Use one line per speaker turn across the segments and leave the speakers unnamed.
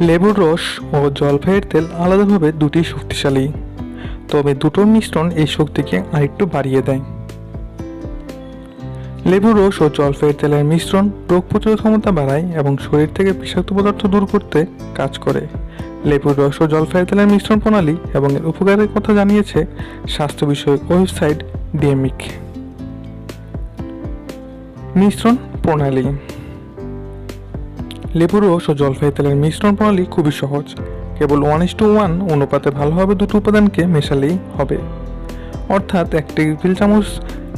লেবুর রস ও জলফাইয়ের তেল আলাদাভাবে দুটি শক্তিশালী। তবে দুটোর মিশ্রণ এই শক্তিকে আরেকটু বাড়িয়ে দেয়। লেবুর রস ও জলপাইয়ের তেলের মিশ্রণ রোগ প্রতিরোধ ক্ষমতা বাড়ায় এবং শরীর থেকে বিষাক্ত পদার্থ দূর করতে কাজ করে। লেবুর রস ও জলপাইয়ের তেলের মিশ্রণ প্রণালী এবং এর উপকারের কথা জানিয়েছে স্বাস্থ্য বিষয়ক ওয়েবসাইট ডিএমিক। মিশ্রণ প্রণালী। লেবুর রস ও জলপাই তেলের মিশ্রণ প্রণালী খুবই সহজ। কেবল ওয়ান ইস টু ওয়ান অনুপাতে ভালোভাবে দুটো উপাদানকে মেশালেই হবে। অর্থাৎ এক টেবিল চামচ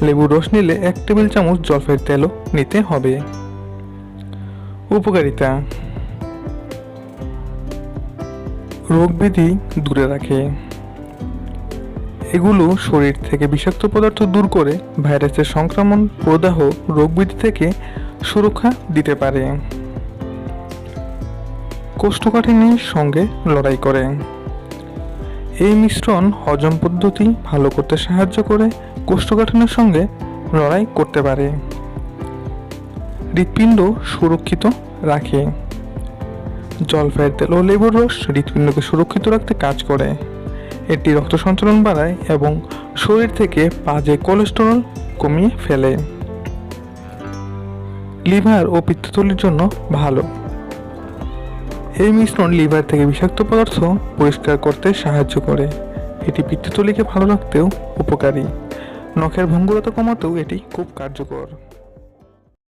লেবুর রস নিলে এক টেবিল চামচ জলপাইয়ের তেলও নিতে হবে। উপকারিতা। রোগব্যাধি দূরে রাখে। এগুলো শরীর থেকে বিষাক্ত পদার্থ দূর করে ভাইরাসের সংক্রমণ প্রদাহ রোগব্যাধি থেকে সুরক্ষা দিতে পারে। কোষ্ঠকাঠিন্যের সঙ্গে লড়াই করে। এই মিশ্রণ হজম পদ্ধতি ভালো করতে সাহায্য করে, কোষ্ঠকাঠিন্যের সঙ্গে লড়াই করতে পারে। হৃৎপিণ্ড সুরক্ষিত রাখে। জলপাইয়ের তেল ও লেবুর রস হৃৎপিণ্ডকে সুরক্ষিত রাখতে কাজ করে। এটি রক্ত সঞ্চালন বাড়ায় এবং শরীর থেকে বাজে কোলেস্টেরল কমিয়ে ফেলে। লিভার ও পিত্তথলির জন্য ভালো। এই মিশ্রণ লিভার থেকে বিষাক্ত পদার্থ পরিষ্কার করতে সাহায্য করে। এটি পিত্ততলিকে ভালো রাখতেও উপকারী। নখের ভঙ্গুরতা কমাতেও এটি খুব কার্যকর।